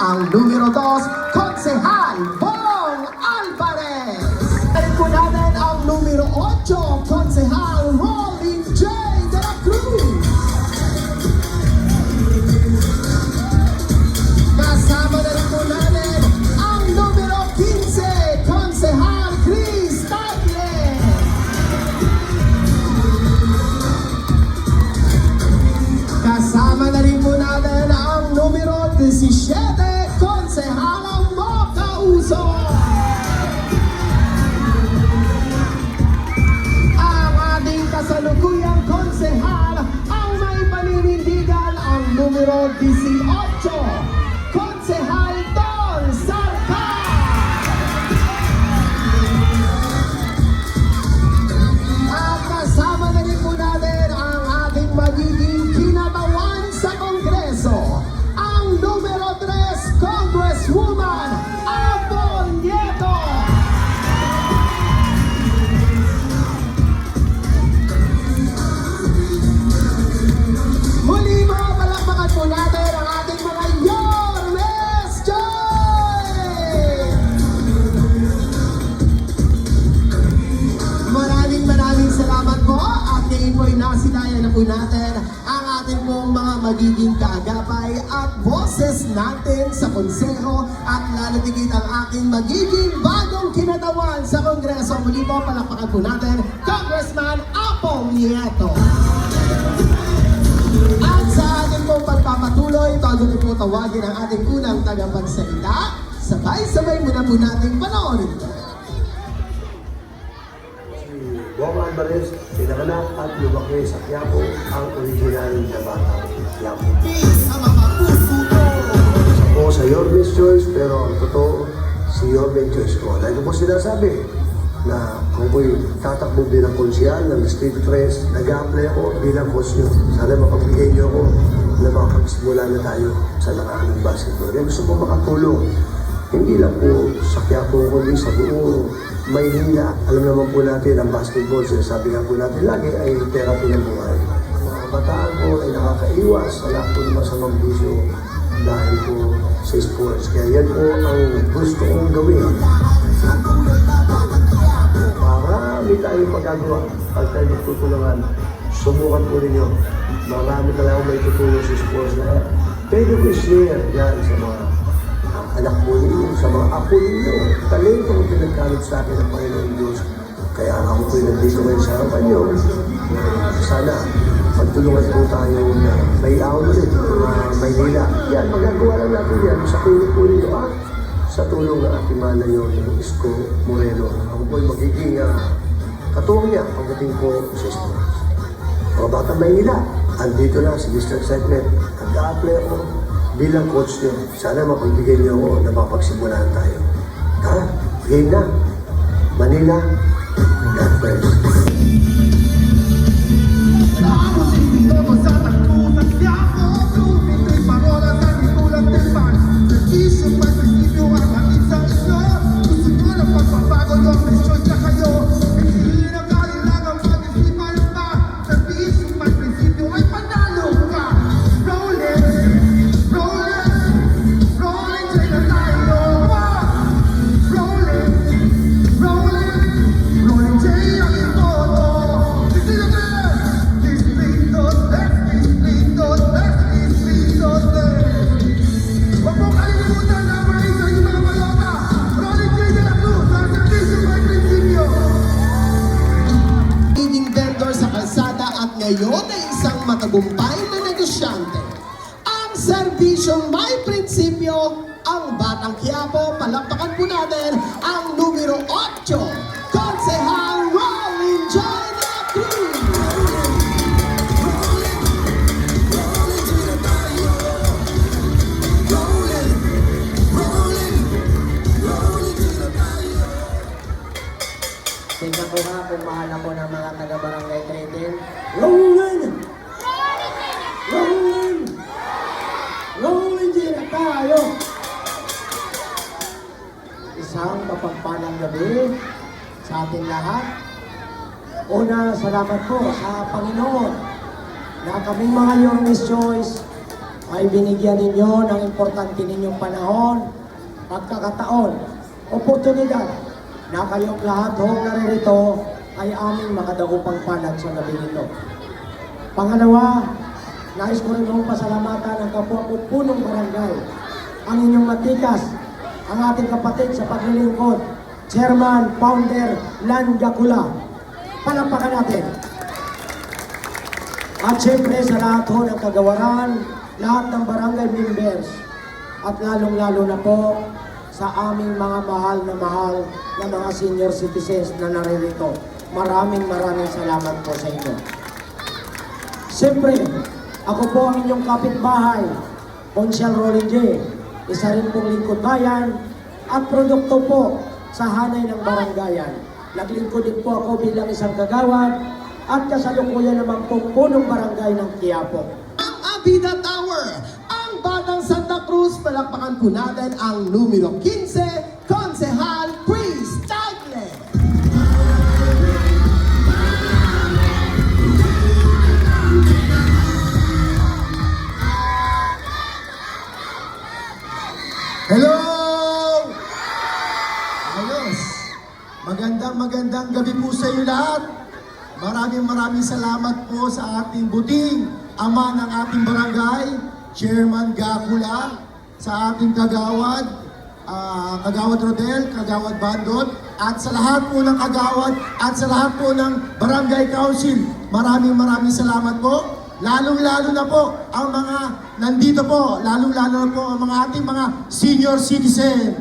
ang numero 2, Konsehal sa konseho at lalatigit ang aking magiging bagong kinatawan sa Kongreso. Muli po, palakpakan po natin, Congressman Apong Nieto. At sa ating pong pagpapatuloy, bago ko po tawagin ang ating unang tagapagsalita, sabay-sabay muna po nating panoorin ito. Bong Alvarez, pinanganak at lumaki sa Quiapo, ang original na bata, Quiapo. Ako sa Yorben's Choice, pero ang totoo, si Yorben's Choice ko. Lagi ko po sinasabi na ako po'y tatakbo bilang konsyal ng District 3, nag-a-apply ako bilang coach nyo. Sana mapagbigay nyo ako na makapagsimula na tayo sa larangan ng basketball. Kaya gusto ko makatulong hindi lang po sa Quiapo, kundi sa buong Maynila. Alam naman po natin ang basketball, sinasabi nga po natin lagi ay therapy ng buhay. Ang Mga bataan po ay nakakaiwas sa lahat po ng masamang bisyo dahil po sa sports. Kaya yan po ang gusto kong gawin. Marami tayong magagawa pag tayo nagtutulungan. Subukan po ninyo. Marami talaga may tutulong sa sports na pwede ko share yan sa mga anak mo ninyo, sa mga apo ninyo. Talento ang pinagkalot sa akin ng Panginoon Diyos. Kaya ako po'y nandito ngayon sa harapan niyo. Sana magtulungan po tayo na may awon ulit, mga Maynila. Yan, magagawa lang natin yan sa tulong po ninyo. Ah, sa tulong ng ating mana yun, yung Isko Moreno. Ako po'y magiging uh, katuwang niya pagdating po sa sports. Mga bata Maynila, andito na si Mr. Excitement. Nag-a-apply ako bilang coach niyo. Sana mapagbigay niyo ako na mapagsimulan tayo. Ha? Game na. Manila, we mahal ako ng mga taga-barangay 13. Rolling! Rolling! Rolling din tayo! Isang mapagpalang gabi sa ating lahat. Una, salamat po sa Panginoon na kaming mga Miss Choice ay binigyan ninyo ng importante ninyong panahon, pagkakataon, oportunidad na kayong lahat ho naririto ay aming makadaupang palad sa gabi nito. Pangalawa, nais ko rin hong pasalamatan ang kapwa ko punong barangay, ang inyong matikas, ang ating kapatid sa paglilingkod, Chairman, Founder, Lan Gakula. Palampakan natin. At syempre sa lahat ho ng kagawaran, lahat ng barangay members, at lalong-lalo na po sa aming mga mahal na mahal na mga senior citizens na naririto. Maraming maraming salamat po sa inyo. Siyempre, ako po ang inyong kapitbahay, Ponsyal Rolling J. Isa rin pong lingkod bayan at produkto po sa hanay ng baranggayan. Naglingkod din po ako bilang isang kagawad at kasalukuyan naman po punong barangay ng Quiapo. Ang Abida Tower, ang Batang Santa Cruz, palakpakan po natin ang numero 15, Magandang gabi po sa iyo lahat. Maraming maraming salamat po sa ating buting ama ng ating barangay, Chairman Gakula, sa ating kagawad, ah, kagawad Rodel, kagawad Bandot, at sa lahat po ng kagawad at sa lahat po ng barangay council. Maraming maraming salamat po. Lalong-lalo na po ang mga nandito po, lalong-lalo na po ang mga ating mga senior citizen.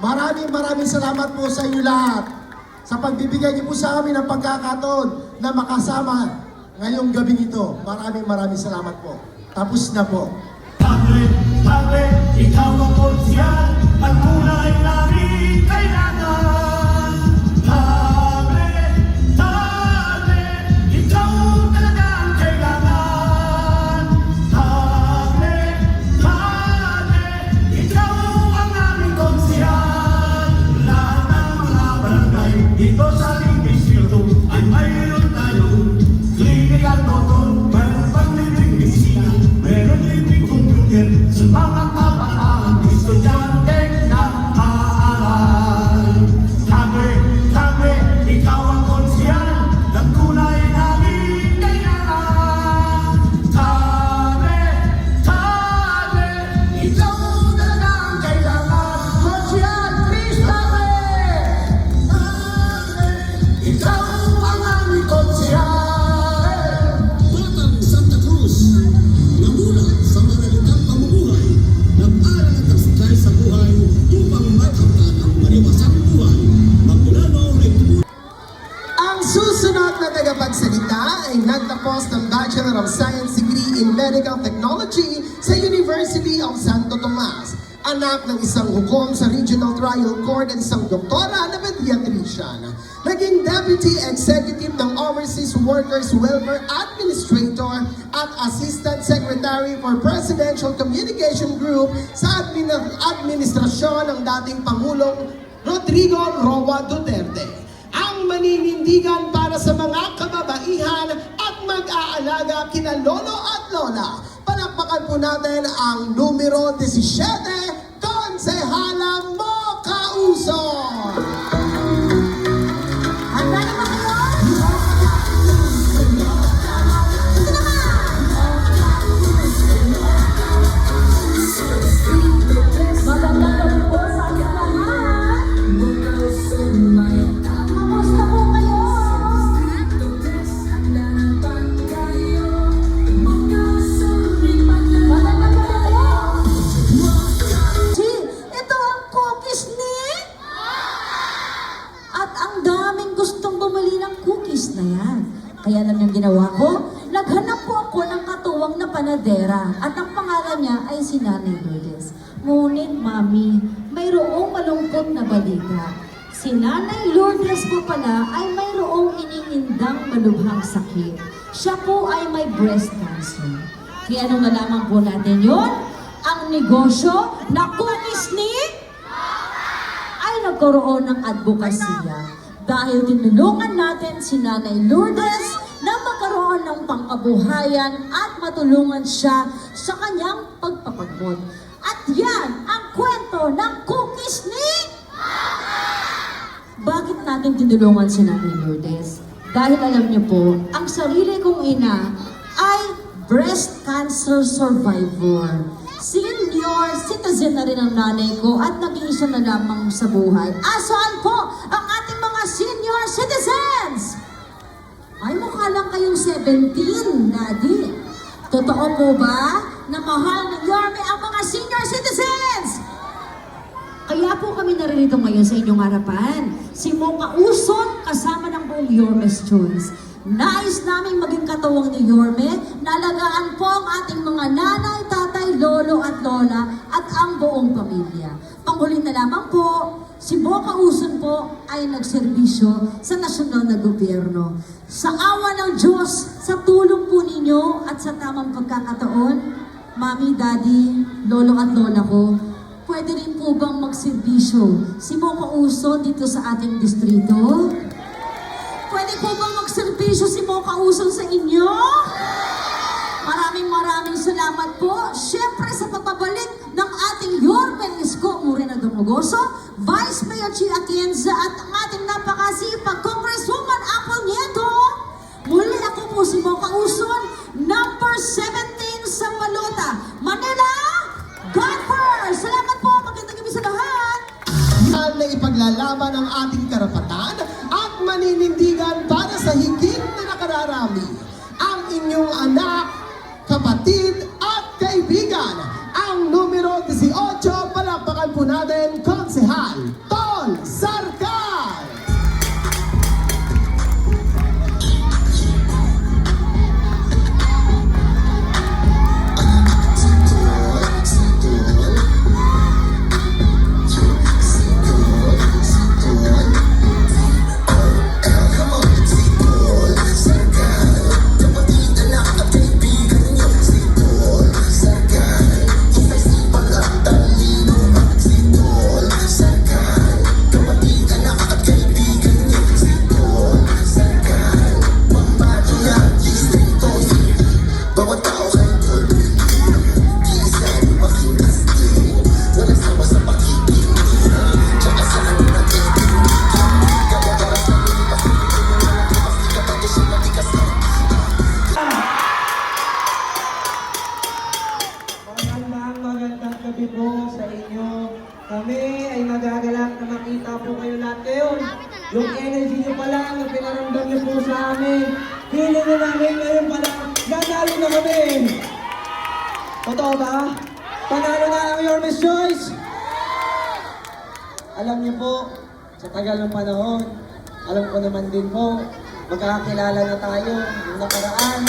Maraming maraming salamat po sa inyo lahat sa pagbibigay niyo po sa amin ng pagkakataon na makasama ngayong gabi ito. Maraming maraming salamat po. Tapos na po. Padre, Padre, ikaw ang konsyal at kulay namin kailangan. Tagapagsalita ay nagtapos ng Bachelor of Science degree in Medical Technology sa University of Santo Tomas. Anak ng isang hukom sa Regional Trial Court at isang doktora na pediatrician. Naging Deputy Executive ng Overseas Workers Welfare Administrator at Assistant Secretary for Presidential Communication Group sa admin- administrasyon ng dating Pangulong Rodrigo Roa Duterte maninindigan para sa mga kababaihan at mag-aalaga kina lolo at lola. Palakpakan po natin ang numero 17, Konsehala Mo Kauson! Balita. Si Nanay Lourdes po pala ay mayroong iniindang malubhang sakit. Siya po ay may breast cancer. Kaya nung nalaman po natin yon, ang negosyo na cookies ni ay nagkaroon ng advokasya dahil tinulungan natin si Nanay Lourdes na magkaroon ng pangkabuhayan at matulungan siya sa kanyang pagpapagmod. At yan ang kwento ng cookies ni... Bakit natin tinulungan si Nanay Lourdes? Dahil alam niyo po, ang sarili kong ina ay breast cancer survivor. Senior citizen na rin ang nanay ko at nag-iisa na lamang sa buhay. Asaan po ang ating mga senior citizens? Ay, mukha lang kayong 17, Daddy. Totoo po ba na mahal ni Yorme ang mga senior citizens? Kaya po kami naririto ngayon sa inyong harapan. Si Mocha Uson kasama ng buong Yorme's Choice. Nais naming maging katuwang ni Yorme, nalagaan po ang ating mga nanay, tatay, lolo at lola at ang buong pamilya. Panghuli na lamang po, si Mocha Uson po ay nagserbisyo sa nasyonal na gobyerno. Sa awa ng Diyos, sa tulong po ninyo at sa tamang pagkakataon, Mami, Daddy, Lolo at Lola ko, Pwede rin po bang magserbisyo si Mocha Uso dito sa ating distrito? Pwede po bang magserbisyo si Mocha Uso sa inyo? Maraming maraming salamat po. Siyempre sa pagbabalik ng ating Yorme Isko Morena Dumogoso, Vice Mayor Chi Atienza at ang ating napakasipag 嗯 na kami. Totoo ba? Panalo na ang Your Miss Choice. Alam niyo po, sa tagal ng panahon, alam ko naman din po, magkakakilala na tayo. Yung nakaraan,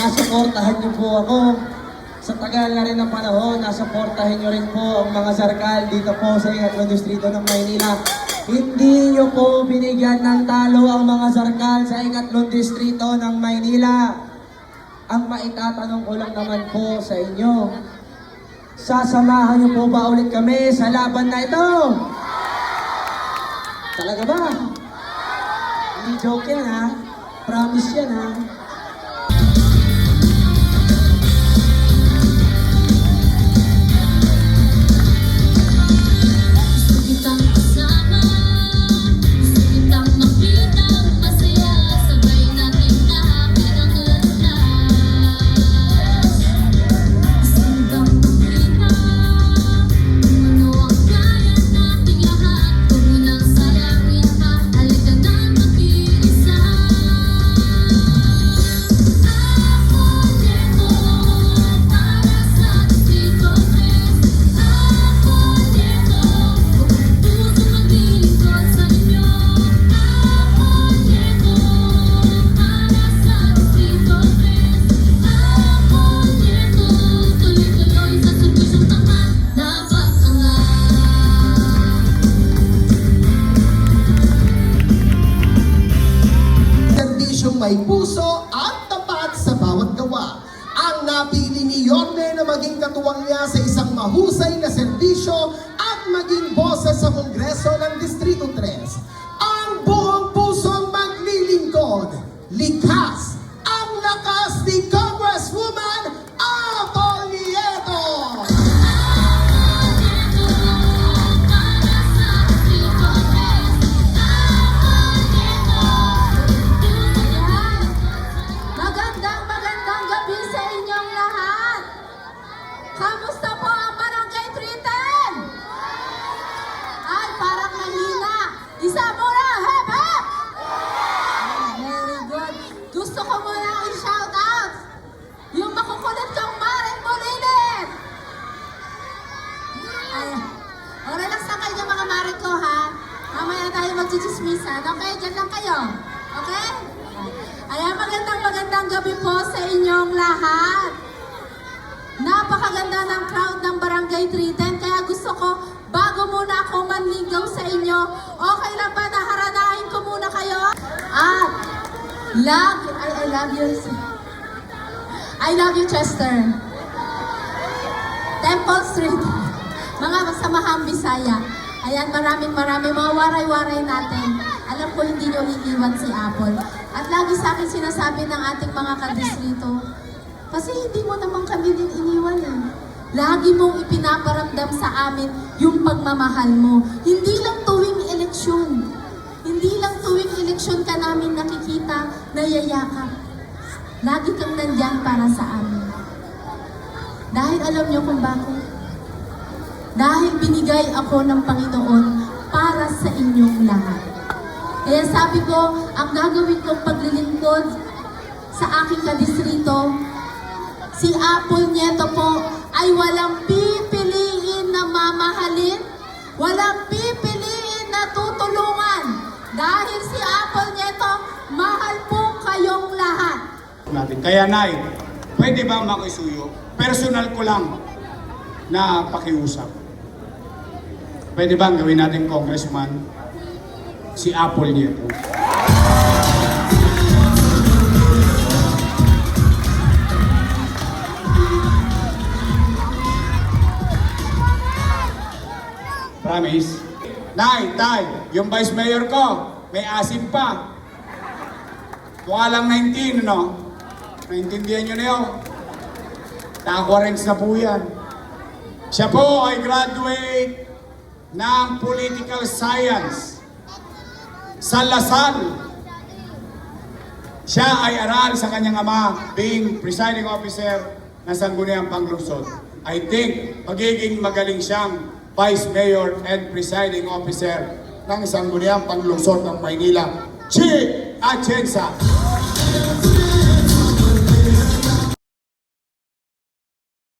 nasuportahan niyo po ako. Sa tagal na rin ng panahon, nasuportahan niyo rin po ang mga sarkal dito po sa Ingatlong Distrito ng Maynila. Hindi niyo po binigyan ng talo ang mga sarkal sa Ingatlong Distrito ng Maynila. Ang maitatanong ko lang naman po sa inyo, sasamahan niyo po ba ulit kami sa laban na ito? Talaga ba? Hindi joke yan ha. Promise yan ha. Serbisyong may puso at tapat sa bawat gawa. Ang napili ni Yorme na maging katuwang niya sa isang mahusay na serbisyo at maging boses sa Kongreso ng Distrito 3. Magchichismisan. Okay, dyan lang kayo. Okay? Ayan, magandang magandang gabi po sa inyong lahat. Napakaganda ng crowd ng Barangay 310 kaya gusto ko bago muna ako manligaw sa inyo, okay lang ba na haranahin ko muna kayo? At love, I, I love you. I love you, Chester. Temple Street. Mga masamahang Bisaya. Ayan, maraming maraming mga waray-waray natin. Alam ko hindi nyo iiwan si Apple. At lagi sa akin sinasabi ng ating mga kadistrito, kasi hindi mo naman kami din iniwan eh. Lagi mong ipinaparamdam sa amin yung pagmamahal mo. Hindi lang tuwing eleksyon. Hindi lang tuwing eleksyon ka namin nakikita na yayakap. Lagi kang nandyan para sa amin. Dahil alam niyo kung bakit? Dahil binigay ako ng Panginoon para sa inyong lahat. Kaya sabi ko, ang gagawin kong paglilingkod sa aking kadistrito, si Apple Nieto po ay walang pipiliin na mamahalin, walang pipiliin na tutulungan. Dahil si Apple Nieto, mahal po kayong lahat. natin. Kaya Nay, pwede ba makisuyo? Personal ko lang na pakiusap. Pwede ba gawin natin congressman si Apple Nieto? Promise? Nay, tay, yung vice mayor ko, may asim pa. Mukha lang 19, no? Naintindihan nyo na yun. Naka-quarents na po yan. Siya po ay graduate ng Political Science sa Lasal. Siya ay aral sa kanyang ama being presiding officer ng Sangguniang Panglungsod. I think magiging magaling siyang Vice Mayor and Presiding Officer ng Sangguniang Panglungsod ng Maynila. Chi Atienza!